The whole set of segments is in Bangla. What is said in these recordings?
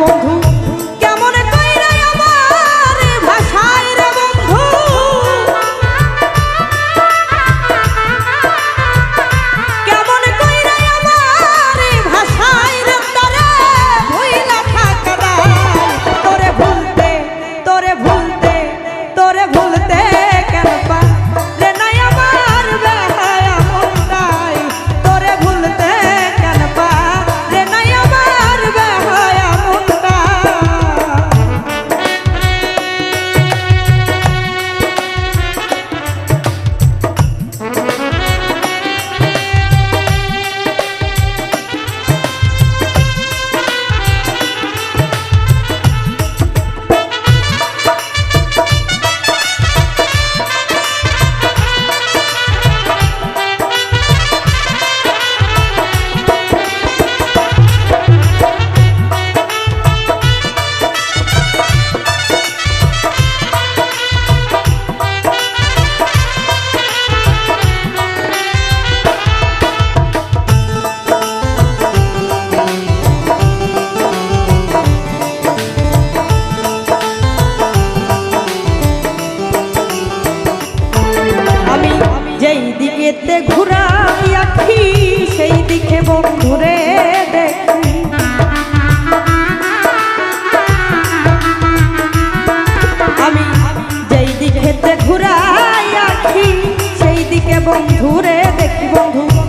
বন্ধু। যেতে ঘুরাই আখি সেই দিকে বন্ধুরে ঘুরাই আখি সেই দিকে বন্ধুরে দেখি বন্ধু।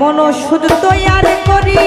কেমন ওষুধ তৈয়ার করি।